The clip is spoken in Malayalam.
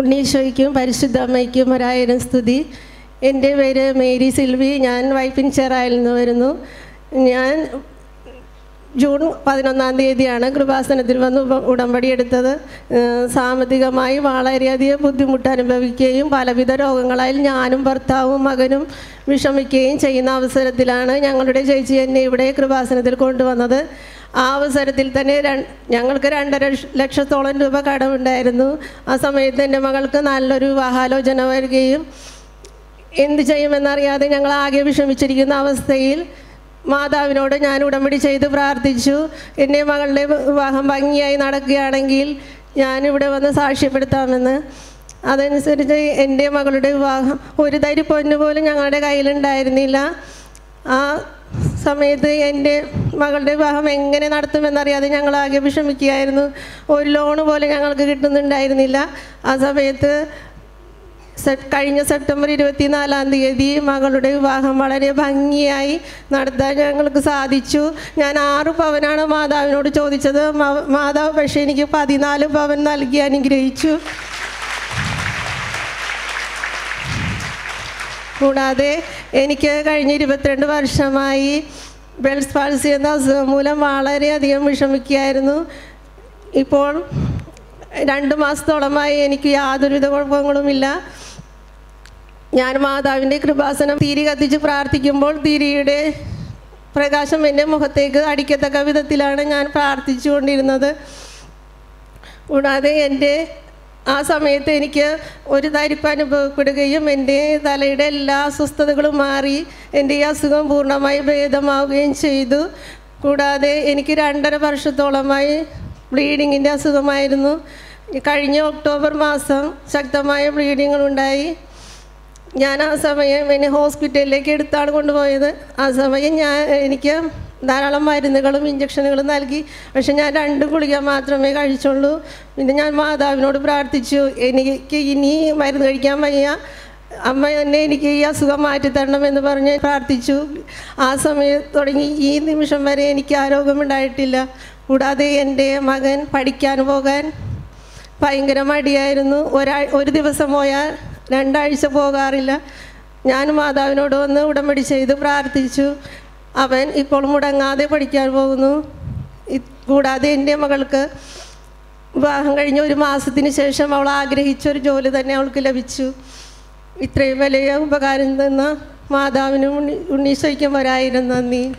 ഉണ്ണീശോയ്ക്കും പരിശുദ്ധ അമ്മയ്ക്കും ഒരായിരം സ്തുതി. എന്റെ പേര് മേരി സിൽവി. ഞാൻ വൈഫിൻ ചെറായിൽ നിന്ന് വരുന്നു. ഞാൻ ജൂൺ പതിനൊന്നാം തീയതിയാണ് കൃപാസനത്തിൽ വന്ന് ഉടമ്പടി എടുത്തത്. സാമ്പത്തികമായി വളരെയധികം ബുദ്ധിമുട്ട് അനുഭവിക്കുകയും പലവിധ രോഗങ്ങളായി ഞാനും ഭർത്താവും മകനും വിഷമിക്കുകയും ചെയ്യുന്ന അവസരത്തിലാണ് ഞങ്ങളുടെ ചേച്ചി എന്നെ ഇവിടെ കൃപാസനത്തിൽ കൊണ്ടുവന്നത്. ആ അവസരത്തിൽ തന്നെ ഞങ്ങൾക്ക് രണ്ടര ലക്ഷ- ലക്ഷത്തോളം രൂപ കടമുണ്ടായിരുന്നു. ആ സമയത്ത് എന്റെ മകൾക്ക് നല്ലൊരു വിവാഹാലോചന വരികയും എന്ത് ചെയ്യുമെന്നറിയാതെ ഞങ്ങൾ ആകെ വിഷമിച്ചിരിക്കുന്ന അവസ്ഥയിൽ മാതാവിനോട് ഞാൻ ഉടമ്പടി ചെയ്ത് പ്രാർത്ഥിച്ചു. എന്റെ മകളുടെ വിവാഹം ഭംഗിയായി നടക്കുകയാണെങ്കിൽ ഞാനിവിടെ വന്ന് സാക്ഷ്യപ്പെടുത്താമെന്ന്. അതനുസരിച്ച് എന്റെ മകളുടെ വിവാഹം ഒരു തരി പൊന്നു പോലും ഞങ്ങളുടെ കയ്യിലുണ്ടായിരുന്നില്ല. ആ സമയത്ത് എന്റെ മകളുടെ വിവാഹം എങ്ങനെ നടത്തുമെന്നറിയാതെ ഞങ്ങൾ ആകെ വിഷമിക്കുകയായിരുന്നു. ഒരു ലോണ് പോലെ ഞങ്ങൾക്ക് കിട്ടുന്നുണ്ടായിരുന്നില്ല. ആ സമയത്ത് കഴിഞ്ഞ സെപ്റ്റംബർ ഇരുപത്തിനാലാം തീയതി മകളുടെ വിവാഹം വളരെ ഭംഗിയായി നടത്താൻ ഞങ്ങൾക്ക് സാധിച്ചു. ഞാൻ ആറ് പവനാണ് മാതാവിനോട് ചോദിച്ചത്. മാതാവ് പക്ഷേ എനിക്ക് പതിനാല് പവൻ നൽകി അനുഗ്രഹിച്ചു. കൂടാതെ എനിക്ക് കഴിഞ്ഞ ഇരുപത്തിരണ്ട് വർഷമായി ബെൽസ് പാൾസി എന്ന അസുഖം മൂലം വളരെയധികം വിഷമിക്കുകയായിരുന്നു. ഇപ്പോൾ രണ്ട് മാസത്തോളമായി എനിക്ക് യാതൊരുവിധ കുഴപ്പങ്ങളുമില്ല. ഞാൻ മാതാവിന്റെ കൃപാസനം തീരി കത്തിച്ച് പ്രാർത്ഥിക്കുമ്പോൾ തീരിയുടെ പ്രകാശം എന്റെ മുഖത്തേക്ക് അടിക്കത്തക്ക വിധത്തിലാണ് ഞാൻ പ്രാർത്ഥിച്ചുകൊണ്ടിരുന്നത്. കൂടാതെ എന്റെ ആ സമയത്ത് എനിക്ക് ഒരു തരിപ്പ് അനുഭവപ്പെടുകയും എന്റെ തലയുടെ എല്ലാ അസ്വസ്ഥതകളും മാറി എന്റെ ഈ അസുഖം പൂർണമായി ഭേദമാവുകയും ചെയ്തു. കൂടാതെ എനിക്ക് രണ്ടര വർഷത്തോളമായി ബ്ലീഡിങ്ങിന്റെ അസുഖമായിരുന്നു. കഴിഞ്ഞ ഒക്ടോബർ മാസം ശക്തമായ ബ്ലീഡിങ്ങുണ്ടായി ഞാൻ ആ സമയം എന്നെ ഹോസ്പിറ്റലിലേക്ക് എടുത്താണ് കൊണ്ടുപോയത്. ആ സമയം ഞാൻ എനിക്ക് ധാരാളം മരുന്നുകളും ഇഞ്ചക്ഷനുകളും നൽകി. പക്ഷെ ഞാൻ രണ്ട് ഗുളിക മാത്രമേ കഴിച്ചുള്ളൂ. പിന്നെ ഞാൻ മാതാവിനോട് പ്രാർത്ഥിച്ചു എനിക്ക് ഇനി മരുന്ന് കഴിക്കാൻ വയ്യ. അമ്മ തന്നെ എനിക്ക് ഈ അസുഖം മാറ്റി എന്ന് പറഞ്ഞ് പ്രാർത്ഥിച്ചു. ആ സമയത്ത് തുടങ്ങി. ഈ നിമിഷം വരെ എനിക്ക് ആരോഗ്യമുണ്ടായിട്ടില്ല കൂടാതെ എന്റെ മകൻ പഠിക്കാൻ പോകാൻ ഭയങ്കര മടിയായിരുന്നു. ഒരാ ഒരു ദിവസം പോയാൽ രണ്ടാഴ്ച പോകാറില്ല. ഞാൻ മാതാവിനോട് വന്ന് ഉടമ്പടി ചെയ്ത് പ്രാർത്ഥിച്ചു. അവൻ ഇപ്പോൾ മുടങ്ങാതെ പഠിക്കാൻ പോകുന്നു. കൂടാതെ എന്റെ മകൾക്ക് വിവാഹം കഴിഞ്ഞ ഒരു മാസത്തിന് ശേഷം അവൾ ആഗ്രഹിച്ച ഒരു ജോലി തന്നെ അവൾക്ക് ലഭിച്ചു. ഇത്രയും വലിയ ഉപകാരം തന്ന മാതാവിനും ഉണ്ണി ഉണ്ണീശോയ്ക്കും വരായിരുന്നു നന്ദി